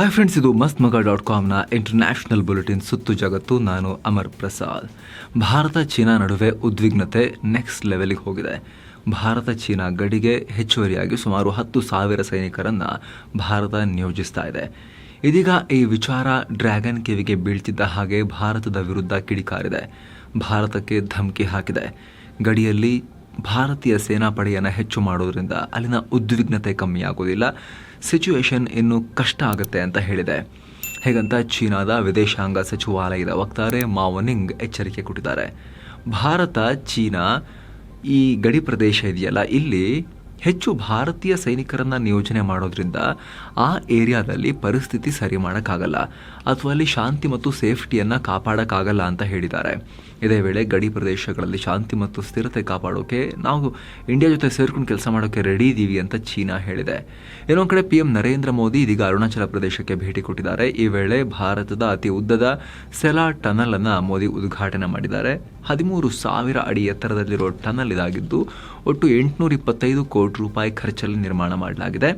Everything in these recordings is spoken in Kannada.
ಹಾಯ್ ಫ್ರೆಂಡ್ಸ್ ಇದು ಮಸ್ತ್ ಮಗ ಡಾಟ್ ಕಾಮ್ನ ಇಂಟರ್ನ್ಯಾಷನಲ್ ಬುಲೆಟಿನ್ ಸುತ್ತು ಜಗತ್ತು. ನಾನು ಅಮರ್ ಪ್ರಸಾದ್. ಭಾರತ ಚೀನಾ ನಡುವೆ ಉದ್ವಿಗ್ನತೆ ನೆಕ್ಸ್ಟ್ ಲೆವೆಲ್ಗೆ ಹೋಗಿದೆ. ಭಾರತ ಚೀನಾ ಗಡಿಗೆ ಹೆಚ್ಚುವರಿಯಾಗಿ ಸುಮಾರು ಹತ್ತು ಸಾವಿರ ಸೈನಿಕರನ್ನು ಭಾರತ ನಿಯೋಜಿಸ್ತಾ ಇದೆ. ಇದೀಗ ಈ ವಿಚಾರ ಡ್ರ್ಯಾಗನ್ ಕಿವಿಗೆ ಬೀಳ್ತಿದ್ದ ಹಾಗೆ ಭಾರತದ ವಿರುದ್ಧ ಕಿಡಿಕಾರಿದೆ. ಭಾರತಕ್ಕೆ ಧಮಕಿ ಹಾಕಿದೆ. ಗಡಿಯಲ್ಲಿ ಭಾರತೀಯ ಸೇನಾಪಡೆಯನ್ನು ಹೆಚ್ಚು ಮಾಡೋದ್ರಿಂದ ಅಲ್ಲಿನ ಉದ್ವಿಗ್ನತೆ ಕಮ್ಮಿ ಆಗೋದಿಲ್ಲ ಸಿಚುವೇಶನ್ ಇನ್ನೂ ಕಷ್ಟ ಆಗುತ್ತೆ ಅಂತ ಹೇಳಿದೆ. ಹೇಗಂತ ಚೀನಾದ ವಿದೇಶಾಂಗ ಸಚಿವಾಲಯದ ವಕ್ತಾರೆ ಮಾವನಿಂಗ್ ಎಚ್ಚರಿಕೆ ಕೊಟ್ಟಿದ್ದಾರೆ. ಭಾರತ, ಚೀನಾ ಈ ಗಡಿ ಪ್ರದೇಶ ಇದೆಯಲ್ಲ, ಇಲ್ಲಿ ಹೆಚ್ಚು ಭಾರತೀಯ ಸೈನಿಕರನ್ನು ನಿಯೋಜನೆ ಮಾಡೋದ್ರಿಂದ ಆ ಏರಿಯಾದಲ್ಲಿ ಪರಿಸ್ಥಿತಿ ಸರಿ ಮಾಡೋಕ್ಕಾಗಲ್ಲ. ಅಥವಾ ಅಲ್ಲಿ ಶಾಂತಿ ಮತ್ತು ಸೇಫ್ಟಿಯನ್ನು ಕಾಪಾಡೋಕ್ಕಾಗಲ್ಲ ಅಂತ ಹೇಳಿದ್ದಾರೆ. ಇದೇ ವೇಳೆ ಗಡಿ ಪ್ರದೇಶಗಳಲ್ಲಿ ಶಾಂತಿ ಮತ್ತು ಸ್ಥಿರತೆ ಕಾಪಾಡೋಕೆ ನಾವು ಇಂಡಿಯಾ ಜೊತೆ ಸೇರ್ಕೊಂಡು ಕೆಲಸ ಮಾಡೋಕೆ ರೆಡಿ ಇದ್ದೀವಿ ಅಂತ ಚೀನಾ ಹೇಳಿದೆ. ಇನ್ನೊಂದು ಕಡೆ ಪಿಎಂ ನರೇಂದ್ರ ಮೋದಿ ಇದೀಗ ಅರುಣಾಚಲ ಪ್ರದೇಶಕ್ಕೆ ಭೇಟಿ ಕೊಟ್ಟಿದ್ದಾರೆ. ಈ ವೇಳೆ ಭಾರತದ ಅತಿ ಉದ್ದದ ಸೆಲಾ ಟನಲ್ ಅನ್ನು ಮೋದಿ ಉದ್ಘಾಟನೆ ಮಾಡಿದ್ದಾರೆ. ಹದಿಮೂರು ಸಾವಿರ ಅಡಿ ಎತ್ತರದಲ್ಲಿರೋ ಟನಲ್ ಇದಾಗಿದ್ದು, ಒಟ್ಟು ಎಂಟುನೂರ ಇಪ್ಪತ್ತೈದು ಕೋಟಿ ರೂಪಾಯಿ ಖರ್ಚಲ್ಲಿ ನಿರ್ಮಾಣ ಮಾಡಲಾಗಿದೆ.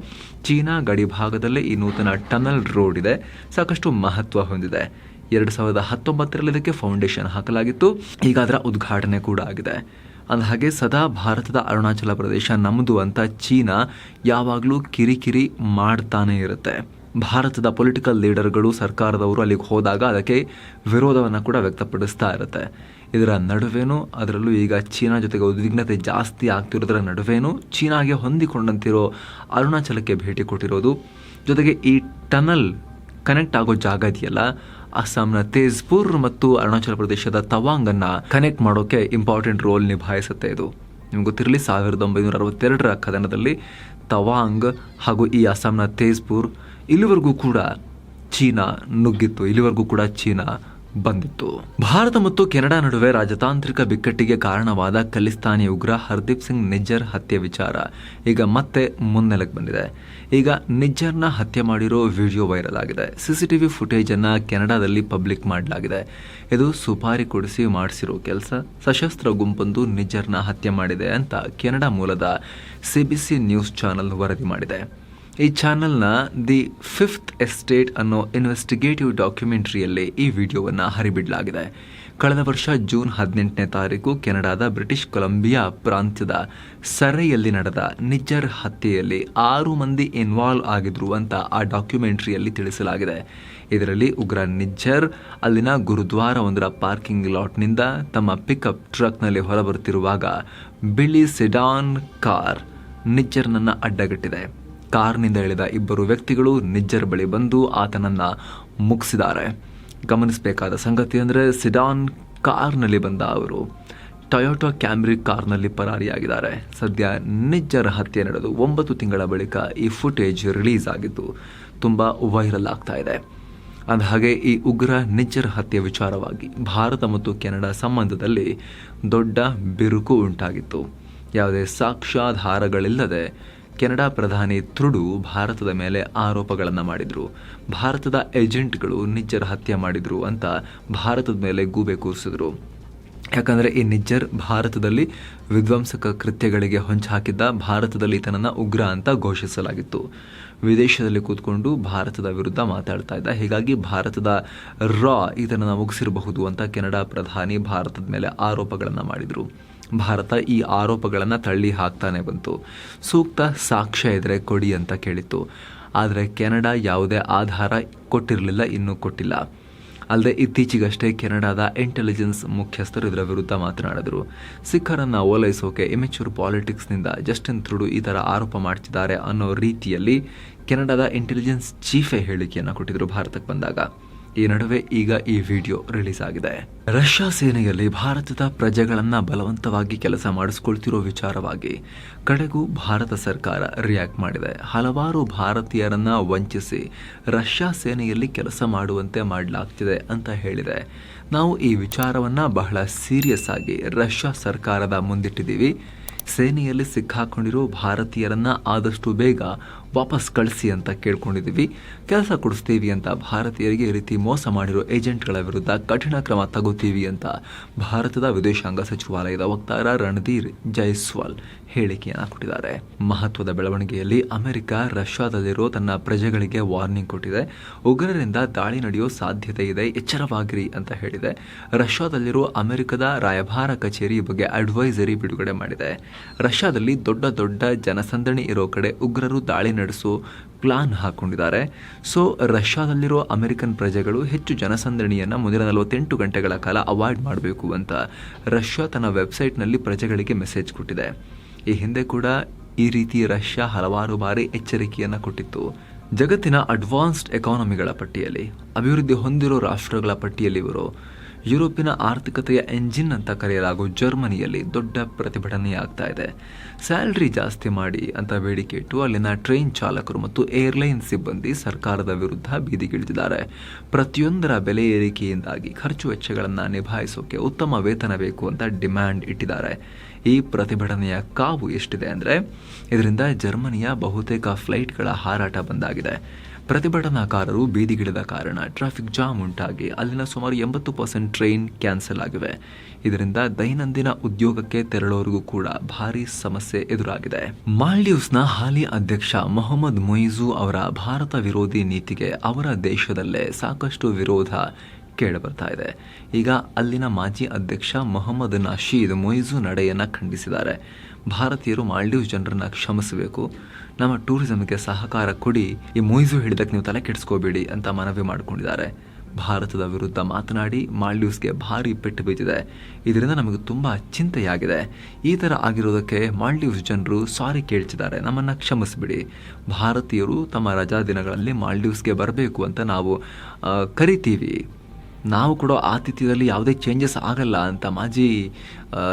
ಚೀನಾ ಗಡಿ ಭಾಗದಲ್ಲೇ ಈ ನೂತನ ಟನಲ್ ರೋಡ್ ಇದೆ. ಸಾಕಷ್ಟು ಮಹತ್ವ ಹೊಂದಿದೆ. ಎರಡು ಸಾವಿರದ ಹತ್ತೊಂಬತ್ತರಲ್ಲಿ ಇದಕ್ಕೆ ಫೌಂಡೇಶನ್ ಹಾಕಲಾಗಿತ್ತು. ಈಗ ಅದರ ಉದ್ಘಾಟನೆ ಕೂಡ ಆಗಿದೆ. ಅಂದಹಾಗೆ, ಸದಾ ಭಾರತದ ಅರುಣಾಚಲ ಪ್ರದೇಶ ನಮ್ಮದು ಅಂತ ಚೀನಾ ಯಾವಾಗಲೂ ಕಿರಿಕಿರಿ ಮಾಡ್ತಾನೇ ಇರುತ್ತೆ. ಭಾರತದ ಪೊಲಿಟಿಕಲ್ ಲೀಡರ್ಗಳು ಸರ್ಕಾರದವರು ಅಲ್ಲಿಗೆ ಹೋದಾಗ ಅದಕ್ಕೆ ವಿರೋಧವನ್ನು ಕೂಡ ವ್ಯಕ್ತಪಡಿಸ್ತಾ ಇರುತ್ತೆ. ಇದರ ನಡುವೆನೂ ಅದರಲ್ಲೂ ಈಗ ಚೀನಾ ಜೊತೆಗೆ ಉದ್ವಿಗ್ನತೆ ಜಾಸ್ತಿ ಆಗ್ತಿರೋದರ ನಡುವೆನೂ ಚೀನಾಗೆ ಹೊಂದಿಕೊಂಡಂತಿರೋ ಅರುಣಾಚಲಕ್ಕೆ ಭೇಟಿ ಕೊಟ್ಟಿರೋದು. ಜೊತೆಗೆ ಈ ಟನಲ್ ಕನೆಕ್ಟ್ ಆಗೋ ಜಾಗ ಇದೆಯಲ್ಲ, ಅಸ್ಸಾಂನ ತೇಜ್ಪುರ್ ಮತ್ತು ಅರುಣಾಚಲ ಪ್ರದೇಶದ ತವಾಂಗನ್ನು ಕನೆಕ್ಟ್ ಮಾಡೋಕೆ ಇಂಪಾರ್ಟೆಂಟ್ ರೋಲ್ ನಿಭಾಯಿಸುತ್ತೆ ಇದು. ನಿಮ್ಗೆ ಗೊತ್ತಿರಲಿ, ಸಾವಿರದ ಒಂಬೈನೂರ ಅರವತ್ತೆರಡರ ಕದನದಲ್ಲಿ ತವಾಂಗ್ ಹಾಗೂ ಈ ಅಸ್ಸಾಂನ ತೇಜ್ಪುರ್ ಇಲ್ಲಿವರೆಗೂ ಕೂಡ ಚೀನಾ ನುಗ್ಗಿತ್ತು. ಇಲ್ಲಿವರೆಗೂ ಕೂಡ ಚೀನಾ ಬಂದಿತ್ತು. ಭಾರತ ಮತ್ತು ಕೆನಡಾ ನಡುವೆ ರಾಜತಾಂತ್ರಿಕ ಬಿಕ್ಕಟ್ಟಿಗೆ ಕಾರಣವಾದ ಖಲಿಸ್ತಾನಿ ಉಗ್ರ ಹರ್ದೀಪ್ ಸಿಂಗ್ ನಿಜ್ಜರ್ ಹತ್ಯೆ ವಿಚಾರ ಈಗ ಮತ್ತೆ ಮುನ್ನೆಲೆಗೆ ಬಂದಿದೆ. ಈಗ ನಿಜ್ಜರ್ನ ಹತ್ಯೆ ಮಾಡಿರೋ ವಿಡಿಯೋ ವೈರಲ್ ಆಗಿದೆ. ಸಿಸಿಟಿವಿ ಫುಟೇಜ್ ಅನ್ನ ಕೆನಡಾದಲ್ಲಿ ಪಬ್ಲಿಕ್ ಮಾಡಲಾಗಿದೆ. ಇದು ಸುಪಾರಿ ಕೊಡಿಸಿ ಮಾಡಿಸಿರೋ ಕೆಲಸ. ಸಶಸ್ತ್ರ ಗುಂಪೊಂದು ನಿಜ್ಜರ್ನ ಹತ್ಯೆ ಮಾಡಿದೆ ಅಂತ ಕೆನಡಾ ಮೂಲದ ಸಿಬಿಸಿ ನ್ಯೂಸ್ ಚಾನೆಲ್ ವರದಿ ಮಾಡಿದೆ. ಈ ಚಾನೆಲ್ನ ದಿ ಫಿಫ್ತ್ ಎಸ್ಟೇಟ್ ಅನ್ನೋ ಇನ್ವೆಸ್ಟಿಗೇಟಿವ್ ಡಾಕ್ಯುಮೆಂಟ್ರಿಯಲ್ಲಿ ಈ ವಿಡಿಯೋವನ್ನು ಹರಿಬಿಡಲಾಗಿದೆ. ಕಳೆದ ವರ್ಷ ಜೂನ್ ಹದಿನೆಂಟನೇ ತಾರೀಕು ಕೆನಡಾದ ಬ್ರಿಟಿಷ್ ಕೊಲಂಬಿಯಾ ಪ್ರಾಂತ್ಯದ ಸರೈಯಲ್ಲಿ ನಡೆದ ನಿಜ್ಜರ್ ಹತ್ಯೆಯಲ್ಲಿ ಆರು ಮಂದಿ ಇನ್ವಾಲ್ವ್ ಆಗಿದ್ರು ಅಂತ ಆ ಡಾಕ್ಯುಮೆಂಟ್ರಿಯಲ್ಲಿ ತಿಳಿಸಲಾಗಿದೆ. ಇದರಲ್ಲಿ ಉಗ್ರ ನಿಜ್ಜರ್ ಅಲ್ಲಿನ ಗುರುದ್ವಾರ ಒಂದರ ಪಾರ್ಕಿಂಗ್ ಲಾಟ್ನಿಂದ ತಮ್ಮ ಪಿಕಪ್ ಟ್ರಕ್ನಲ್ಲಿ ಹೊರಬರುತ್ತಿರುವಾಗ ಬಿಳಿ ಸಿಡಾನ್ ಕಾರ್ ನಿಜ್ಜರ್ನನ್ನು ಅಡ್ಡಗಟ್ಟಿದೆ. ಕಾರ್ನಿಂದ ಇಳಿದ ಇಬ್ಬರು ವ್ಯಕ್ತಿಗಳು ನಿಜ್ಜರ್ ಬಳಿ ಬಂದು ಆತನನ್ನ ಮುಗಿಸಿದ್ದಾರೆ. ಗಮನಿಸಬೇಕಾದ ಸಂಗತಿ ಅಂದರೆ ಸಿಡಾನ್ ಕಾರ್ನಲ್ಲಿ ಬಂದ ಅವರು ಟೊಯೋಟೋ ಕ್ಯಾಮ್ರಿ ಕಾರ್ನಲ್ಲಿ ಪರಾರಿಯಾಗಿದ್ದಾರೆ. ಸದ್ಯ ನಿಜ್ಜರ್ ಹತ್ಯೆ ನಡೆದು ಒಂಬತ್ತು ತಿಂಗಳ ಬಳಿಕ ಈ ಫುಟೇಜ್ ರಿಲೀಸ್ ಆಗಿದ್ದು ತುಂಬ ವೈರಲ್ ಆಗ್ತಾ ಇದೆ. ಅಂದಹಾಗೆ ಈ ಉಗ್ರ ನಿಜ್ಜರ ಹತ್ಯೆ ವಿಚಾರವಾಗಿ ಭಾರತ ಮತ್ತು ಕೆನಡಾ ಸಂಬಂಧದಲ್ಲಿ ದೊಡ್ಡ ಬಿರುಕು ಉಂಟಾಗಿತ್ತು. ಯಾವುದೇ ಸಾಕ್ಷ್ಯಾಧಾರಗಳಿಲ್ಲದೆ ಕೆನಡಾ ಪ್ರಧಾನಿ ಥ್ರುಡು ಭಾರತದ ಮೇಲೆ ಆರೋಪಗಳನ್ನು ಮಾಡಿದರು. ಭಾರತದ ಏಜೆಂಟ್ಗಳು ನಿಜ್ಜರ್ ಹತ್ಯೆ ಮಾಡಿದರು ಅಂತ ಭಾರತದ ಮೇಲೆ ಗೂಬೆ ಕೂರಿಸಿದ್ರು. ಯಾಕಂದರೆ ಈ ನಿಜ್ಜರ್ ಭಾರತದಲ್ಲಿ ವಿಧ್ವಂಸಕ ಕೃತ್ಯಗಳಿಗೆ ಹೊಂಚಾಕಿದ್ದ ಭಾರತದಲ್ಲಿ ಈತನನ್ನು ಉಗ್ರ ಅಂತ ಘೋಷಿಸಲಾಗಿತ್ತು. ವಿದೇಶದಲ್ಲಿ ಕೂತ್ಕೊಂಡು ಭಾರತದ ವಿರುದ್ಧ ಮಾತಾಡ್ತಾ ಇದ್ದ. ಹೀಗಾಗಿ ಭಾರತದ ರಾ ಈತನನ್ನು ಮುಗಿಸಿರಬಹುದು ಅಂತ ಕೆನಡಾ ಪ್ರಧಾನಿ ಭಾರತದ ಮೇಲೆ ಆರೋಪಗಳನ್ನು ಮಾಡಿದರು. ಭಾರತ ಈ ಆರೋಪಗಳನ್ನು ತಳ್ಳಿ ಹಾಕ್ತಾನೆ ಬಂತು. ಸೂಕ್ತ ಸಾಕ್ಷ್ಯ ಇದ್ದರೆ ಕೊಡಿ ಅಂತ ಕೇಳಿತ್ತು. ಆದರೆ ಕೆನಡಾ ಯಾವುದೇ ಆಧಾರ ಕೊಟ್ಟಿರಲಿಲ್ಲ, ಇನ್ನೂ ಕೊಟ್ಟಿಲ್ಲ. ಅಲ್ಲದೆ ಇತ್ತೀಚೆಗಷ್ಟೇ ಕೆನಡಾದ ಇಂಟೆಲಿಜೆನ್ಸ್ ಮುಖ್ಯಸ್ಥರು ಇದರ ವಿರುದ್ಧ ಮಾತನಾಡಿದರು. ಸಿಖ್ಖರನ್ನು ಓಲೈಸೋಕೆ ಇಮೆಚೂರ್ ಪಾಲಿಟಿಕ್ಸ್ನಿಂದ ಜಸ್ಟಿನ್ ತ್ರುಡು ಈ ಥರ ಆರೋಪ ಮಾಡ್ತಿದ್ದಾರೆ ಅನ್ನೋ ರೀತಿಯಲ್ಲಿ ಕೆನಡಾದ ಇಂಟೆಲಿಜೆನ್ಸ್ ಚೀಫೇ ಹೇಳಿಕೆಯನ್ನು ಕೊಟ್ಟಿದ್ದರು ಭಾರತಕ್ಕೆ ಬಂದಾಗ. ಈ ನಡುವೆ ಈಗ ಈ ವಿಡಿಯೋ ರಿಲೀಸ್ ಆಗಿದೆ ರಷ್ಯಾ ಸೇನೆಯಲ್ಲಿ ಭಾರತದ ಪ್ರಜೆಗಳನ್ನ ಬಲವಂತವಾಗಿ ಕೆಲಸ ಮಾಡಿಸ್ಕೊಳ್ತಿರೋ ವಿಚಾರವಾಗಿ ಕಡೆಗೂ ಭಾರತ ಸರ್ಕಾರ ರಿಯಾಕ್ಟ್ ಮಾಡಿದೆ. ಹಲವಾರು ಭಾರತೀಯರನ್ನ ವಂಚಿಸಿ ರಷ್ಯಾ ಸೇನೆಯಲ್ಲಿ ಕೆಲಸ ಮಾಡುವಂತೆ ಮಾಡಲಾಗ್ತಿದೆ ಅಂತ ಹೇಳಿದೆ. ನಾವು ಈ ವಿಚಾರವನ್ನ ಬಹಳ ಸೀರಿಯಸ್ ಆಗಿ ರಷ್ಯಾ ಸರ್ಕಾರದ ಮುಂದಿಟ್ಟಿದ್ದೀವಿ. ಸೇನೆಯಲ್ಲಿ ಸಿಕ್ಕಾಕೊಂಡಿರೋ ಭಾರತೀಯರನ್ನ ಆದಷ್ಟು ಬೇಗ ವಾಪಸ್ ಕಳಿಸಿ ಅಂತ ಕೇಳ್ಕೊಂಡಿದ್ದೀವಿ. ಕೆಲಸ ಕೊಡಿಸ್ತೀವಿ ಅಂತ ಭಾರತೀಯರಿಗೆ ಈ ರೀತಿ ಮೋಸ ಮಾಡಿರೋ ಏಜೆಂಟ್ಗಳ ವಿರುದ್ಧ ಕಠಿಣ ಕ್ರಮ ತಗೋತೀವಿ ಅಂತ ಭಾರತದ ವಿದೇಶಾಂಗ ಸಚಿವಾಲಯದ ವಕ್ತಾರ ರಣಧೀರ್ ಜೈಸ್ವಾಲ್ ಹೇಳಿಕೆಯನ್ನು ಕೊಟ್ಟಿದ್ದಾರೆ. ಮಹತ್ವದ ಬೆಳವಣಿಗೆಯಲ್ಲಿ ಅಮೆರಿಕ ರಷ್ಯಾದಲ್ಲಿರೋ ತನ್ನ ಪ್ರಜೆಗಳಿಗೆ ವಾರ್ನಿಂಗ್ ಕೊಟ್ಟಿದೆ. ಉಗ್ರರಿಂದ ದಾಳಿ ನಡೆಯೋ ಸಾಧ್ಯತೆ ಇದೆ, ಎಚ್ಚರವಾಗಿರಿ ಅಂತ ಹೇಳಿದೆ. ರಷ್ಯಾದಲ್ಲಿರೋ ಅಮೆರಿಕದ ರಾಯಭಾರ ಕಚೇರಿ ಬಗ್ಗೆ ಅಡ್ವೈಸರಿ ಬಿಡುಗಡೆ ಮಾಡಿದೆ. ರಷ್ಯಾದಲ್ಲಿ ದೊಡ್ಡ ದೊಡ್ಡ ಜನಸಂದಣಿ ಇರೋ ಕಡೆ ಉಗ್ರರು ದಾಳಿ ನಡೆಸೋ ಪ್ಲಾನ್ ಹಾಕೊಂಡಿದ್ದಾರೆ. ಸೊ, ರಷ್ಯಾದಲ್ಲಿರೋ ಅಮೆರಿಕನ್ ಪ್ರಜೆಗಳು ಹೆಚ್ಚು ಜನಸಂದಣಿಯನ್ನು ಮುಂದಿನ ನಲವತ್ತೆಂಟು ಗಂಟೆಗಳ ಕಾಲ ಅವಾಯ್ಡ್ ಮಾಡಬೇಕು ಅಂತ ರಷ್ಯಾ ತನ್ನ ವೆಬ್ಸೈಟ್ನಲ್ಲಿ ಪ್ರಜೆಗಳಿಗೆ ಮೆಸೇಜ್ ಕೊಟ್ಟಿದೆ. ಈ ಹಿಂದೆ ಕೂಡ ಈ ರೀತಿ ರಷ್ಯಾ ಹಲವಾರು ಬಾರಿ ಎಚ್ಚರಿಕೆಯನ್ನು ಕೊಟ್ಟಿತ್ತು. ಜಗತ್ತಿನ ಅಡ್ವಾನ್ಸ್ಡ್ ಎಕಾನಮಿಗಳ ಪಟ್ಟಿಯಲ್ಲಿ, ಅಭಿವೃದ್ಧಿ ಹೊಂದಿರೋ ರಾಷ್ಟ್ರಗಳ ಪಟ್ಟಿಯಲ್ಲಿ ಇವರು ಯುರೋಪಿನ ಆರ್ಥಿಕತೆಯ ಎಂಜಿನ್ ಅಂತ ಕರೆಯಲಾಗುವ ಜರ್ಮನಿಯಲ್ಲಿ ದೊಡ್ಡ ಪ್ರತಿಭಟನೆಯಾಗ್ತಾ ಇದೆ. ಸ್ಯಾಲ್ರಿ ಜಾಸ್ತಿ ಮಾಡಿ ಅಂತ ಬೇಡಿಕೆ ಇಟ್ಟು ಅಲ್ಲಿನ ಟ್ರೈನ್ ಚಾಲಕರು ಮತ್ತು ಏರ್ಲೈನ್ ಸಿಬ್ಬಂದಿ ಸರ್ಕಾರದ ವಿರುದ್ಧ ಬೀದಿಗಿಳಿದಿದ್ದಾರೆ. ಪ್ರತಿಯೊಂದರ ಬೆಲೆ ಏರಿಕೆಯಿಂದಾಗಿ ಖರ್ಚು ವೆಚ್ಚಗಳನ್ನು ನಿಭಾಯಿಸೋಕೆ ಉತ್ತಮ ವೇತನ ಬೇಕು ಅಂತ ಡಿಮ್ಯಾಂಡ್ ಇಟ್ಟಿದ್ದಾರೆ. ಈ ಪ್ರತಿಭಟನೆಯ ಕಾವು ಎಷ್ಟಿದೆ ಅಂದರೆ, ಇದರಿಂದ ಜರ್ಮನಿಯ ಬಹುತೇಕ ಫ್ಲೈಟ್ಗಳ ಹಾರಾಟ ಬಂದಾಗಿದೆ. ಪ್ರತಿಭಟನಾಕಾರರು ಬೀದಿಗಿಳಿದ ಕಾರಣ ಟ್ರಾಫಿಕ್ ಜಾಮ್ ಉಂಟಾಗಿ ಅಲ್ಲಿನ ಸುಮಾರು ಎಂಬತ್ತು ಪರ್ಸೆಂಟ್ ಟ್ರೈನ್ ಕ್ಯಾನ್ಸಲ್ ಆಗಿವೆ. ಇದರಿಂದ ದೈನಂದಿನ ಉದ್ಯೋಗಕ್ಕೆ ತೆರಳೋರಿಗೂ ಕೂಡ ಭಾರಿ ಸಮಸ್ಯೆ ಎದುರಾಗಿದೆ. ಮಾಲ್ಡೀವ್ಸ್ನ ಹಾಲಿ ಅಧ್ಯಕ್ಷ ಮೊಹಮ್ಮದ್ ಮೊಯ್ಜು ಅವರ ಭಾರತ ವಿರೋಧಿ ನೀತಿಗೆ ಅವರ ದೇಶದಲ್ಲೇ ಸಾಕಷ್ಟು ವಿರೋಧ ಕೇಳಿಬರ್ತಾ ಇದೆ. ಈಗ ಅಲ್ಲಿನ ಮಾಜಿ ಅಧ್ಯಕ್ಷ ಮೊಹಮ್ಮದ್ ನಶೀದ್ ಮೊಯ್ಜು ನಡೆಯನ್ನು ಖಂಡಿಸಿದ್ದಾರೆ. ಭಾರತೀಯರು ಮಾಲ್ಡೀವ್ಸ್ ಜನರನ್ನು ಕ್ಷಮಿಸಬೇಕು. ನಮ್ಮ ಟೂರಿಸಮ್ಗೆ ಸಹಕಾರ ಕೊಡಿ. ಈ ಮೊಯ್ಜು ಹೇಳಿದಕ್ಕೆ ನೀವು ತಲೆ ಕೆಡಿಸ್ಕೋಬೇಡಿ ಅಂತ ಮನವಿ ಮಾಡಿಕೊಂಡಿದ್ದಾರೆ. ಭಾರತದ ವಿರುದ್ಧ ಮಾತನಾಡಿ ಮಾಲ್ಡೀವ್ಸ್ಗೆ ಭಾರಿ ಪೆಟ್ಟು ಬಿದ್ದಿದೆ ಇದರಿಂದ ನಮಗೆ ತುಂಬ ಚಿಂತೆಯಾಗಿದೆ. ಈ ಥರ ಆಗಿರೋದಕ್ಕೆ ಮಾಲ್ಡೀವ್ಸ್ ಜನರು ಸಾರಿ ಕೇಳ್ತಿದ್ದಾರೆ. ನಮ್ಮನ್ನು ಕ್ಷಮಿಸಿಬಿಡಿ. ಭಾರತೀಯರು ತಮ್ಮ ರಜಾ ದಿನಗಳಲ್ಲಿ ಮಾಲ್ಡೀವ್ಸ್ಗೆ ಬರಬೇಕು ಅಂತ ನಾವು ಕರಿತೀವಿ. ನಾವು ಕೊಡೋ ಆತಿಥ್ಯದಲ್ಲಿ ಯಾವುದೇ ಚೇಂಜಸ್ ಆಗಲ್ಲ ಅಂತ ಮಾಜಿ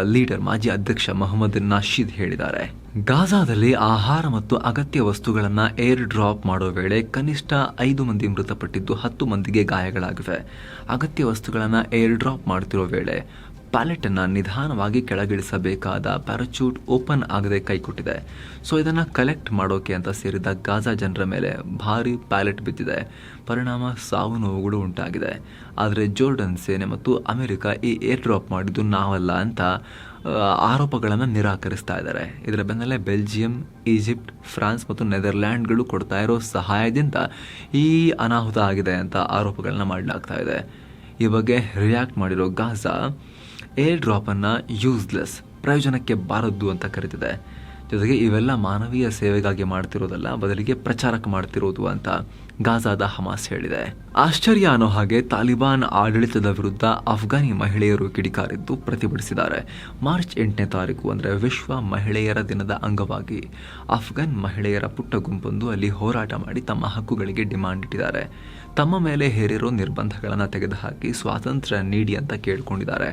ಲೀಡರ್ ಮಾಜಿ ಅಧ್ಯಕ್ಷ ಮೊಹಮ್ಮದ್ ನಾಶೀದ್ ಹೇಳಿದ್ದಾರೆ. ಗಾಜಾದಲ್ಲಿ ಆಹಾರ ಮತ್ತು ಅಗತ್ಯ ವಸ್ತುಗಳನ್ನು ಏರ್ ಡ್ರಾಪ್ ಮಾಡೋ ವೇಳೆ ಕನಿಷ್ಠ ಐದು ಮಂದಿ ಮೃತಪಟ್ಟಿದ್ದು ಹತ್ತು ಮಂದಿಗೆ ಗಾಯಗಳಾಗಿವೆ. ಅಗತ್ಯ ವಸ್ತುಗಳನ್ನು ಏರ್ ಡ್ರಾಪ್ ಮಾಡ್ತಿರೋ ವೇಳೆ ಪ್ಯಾಲೆಟನ್ನು ನಿಧಾನವಾಗಿ ಕೆಳಗಿಳಿಸಬೇಕಾದ ಪ್ಯಾರಾಚೂಟ್ ಓಪನ್ ಆಗದೆ ಕೈಕೊಟ್ಟಿದೆ. ಸೊ ಇದನ್ನು ಕಲೆಕ್ಟ್ ಮಾಡೋಕೆ ಅಂತ ಸೇರಿದ ಗಾಜಾ ಜನರ ಮೇಲೆ ಭಾರಿ ಪ್ಯಾಲೆಟ್ ಬಿದ್ದಿದೆ. ಪರಿಣಾಮ ಸಾವು ನೋವುಗಳು ಉಂಟಾಗಿದೆ. ಆದರೆ ಜೋರ್ಡನ್ ಸೇನೆ ಮತ್ತು ಅಮೆರಿಕ ಈ ಏರ್ ಡ್ರಾಪ್ ಮಾಡಿದ್ದು ನಾವಲ್ಲ ಅಂತ ಆರೋಪಗಳನ್ನು ನಿರಾಕರಿಸ್ತಾ ಇದ್ದಾರೆ. ಇದರ ಬೆನ್ನಲ್ಲೇ ಬೆಲ್ಜಿಯಂ, ಈಜಿಪ್ಟ್, ಫ್ರಾನ್ಸ್ ಮತ್ತು ನೆದರ್ಲ್ಯಾಂಡ್ಗಳು ಕೊಡ್ತಾ ಇರೋ ಸಹಾಯದಿಂದ ಈ ಅನಾಹುತ ಆಗಿದೆ ಅಂತ ಆರೋಪಗಳನ್ನ ಮಾಡಲಾಗ್ತಾ ಇದೆ. ಈ ಬಗ್ಗೆ ರಿಯಾಕ್ಟ್ ಮಾಡಿರೋ ಗಾಜಾ ಏರ್ ಡ್ರಾಪನ್ನು ಯೂಸ್ಲೆಸ್ ಪ್ರಯೋಜನಕ್ಕೆ ಬಾರದ್ದು ಅಂತ ಕರೀತಿದೆ. ಜೊತೆಗೆ ಇವೆಲ್ಲ ಮಾನವೀಯ ಸೇವೆಗಾಗಿ ಮಾಡ್ತಿರೋದಲ್ಲ, ಬದಲಿಗೆ ಪ್ರಚಾರಕ್ಕೆ ಮಾಡ್ತಿರೋದು ಅಂತ ಗಾಜಾದ ಹಮಾಸ್ ಹೇಳಿದೆ. ಆಶ್ಚರ್ಯ ಅನ್ನೋ ಹಾಗೆ ತಾಲಿಬಾನ್ ಆಡಳಿತದ ವಿರುದ್ಧ ಅಫ್ಘಾನಿ ಮಹಿಳೆಯರು ಕಿಡಿಕಾರಿದ್ದು ಪ್ರತಿಭಟಿಸಿದ್ದಾರೆ. ಮಾರ್ಚ್ ಎಂಟನೇ ತಾರೀಕು ಅಂದರೆ ವಿಶ್ವ ಮಹಿಳೆಯರ ದಿನದ ಅಂಗವಾಗಿ ಅಫ್ಘಾನ್ ಮಹಿಳೆಯರ ಪುಟ್ಟ ಗುಂಪೊಂದು ಅಲ್ಲಿ ಹೋರಾಟ ಮಾಡಿ ತಮ್ಮ ಹಕ್ಕುಗಳಿಗೆ ಡಿಮಾಂಡ್ ಇಟ್ಟಿದ್ದಾರೆ. ತಮ್ಮ ಮೇಲೆ ಹೇರಿರೋ ನಿರ್ಬಂಧಗಳನ್ನು ತೆಗೆದುಹಾಕಿ ಸ್ವಾತಂತ್ರ್ಯ ನೀಡಿ ಅಂತ ಕೇಳಿಕೊಂಡಿದ್ದಾರೆ.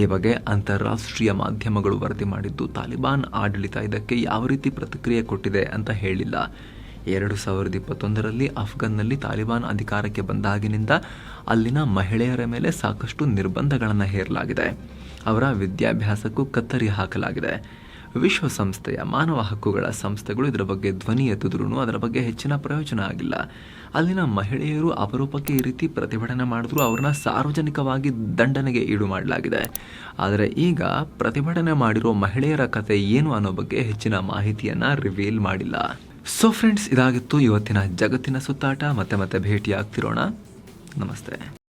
ಈ ಬಗ್ಗೆ ಅಂತಾರಾಷ್ಟ್ರೀಯ ಮಾಧ್ಯಮಗಳು ವರದಿ ಮಾಡಿದ್ದು, ತಾಲಿಬಾನ್ ಆಡಳಿತ ಇದಕ್ಕೆ ಯಾವ ರೀತಿ ಪ್ರತಿಕ್ರಿಯೆ ಕೊಟ್ಟಿದೆ ಅಂತ ಹೇಳಿಲ್ಲ. ಎರಡು ಸಾವಿರದ ಇಪ್ಪತ್ತೊಂದರಲ್ಲಿ ಅಫ್ಘಾನ್ನಲ್ಲಿ ತಾಲಿಬಾನ್ ಅಧಿಕಾರಕ್ಕೆ ಬಂದಾಗಿನಿಂದ ಅಲ್ಲಿನ ಮಹಿಳೆಯರ ಮೇಲೆ ಸಾಕಷ್ಟು ನಿರ್ಬಂಧಗಳನ್ನು ಹೇರಲಾಗಿದೆ. ಅವರ ವಿದ್ಯಾಭ್ಯಾಸಕ್ಕೂ ಕತ್ತರಿ ಹಾಕಲಾಗಿದೆ. ವಿಶ್ವಸಂಸ್ಥೆಯ ಮಾನವ ಹಕ್ಕುಗಳ ಸಂಸ್ಥೆಗಳು ಇದರ ಬಗ್ಗೆ ಧ್ವನಿ ಎತ್ತಿದ್ರೂ ಅದರ ಬಗ್ಗೆ ಹೆಚ್ಚಿನ ಪ್ರಯೋಜನ ಆಗಿಲ್ಲ. ಅಲ್ಲಿನ ಮಹಿಳೆಯರು ಅಪರೂಪಕ್ಕೆ ಈ ರೀತಿ ಪ್ರತಿಭಟನೆ ಮಾಡಿದ್ರು ಅವ್ರನ್ನ ಸಾರ್ವಜನಿಕವಾಗಿ ದಂಡನೆಗೆ ಈಡು ಮಾಡಲಾಗಿದೆ. ಆದರೆ ಈಗ ಪ್ರತಿಭಟನೆ ಮಾಡಿರೋ ಮಹಿಳೆಯರ ಕತೆ ಏನು ಅನ್ನೋ ಬಗ್ಗೆ ಹೆಚ್ಚಿನ ಮಾಹಿತಿಯನ್ನು ರಿವೀಲ್ ಮಾಡಿಲ್ಲ. ಸೊ ಫ್ರೆಂಡ್ಸ್ ಇದಾಗಿತ್ತು ಇವತ್ತಿನ ಜಗತ್ತಿನ ಸುತ್ತಾಟ. ಮತ್ತೆ ಮತ್ತೆ ಭೇಟಿ ಆಗ್ತಿರೋಣ ನಮಸ್ತೆ.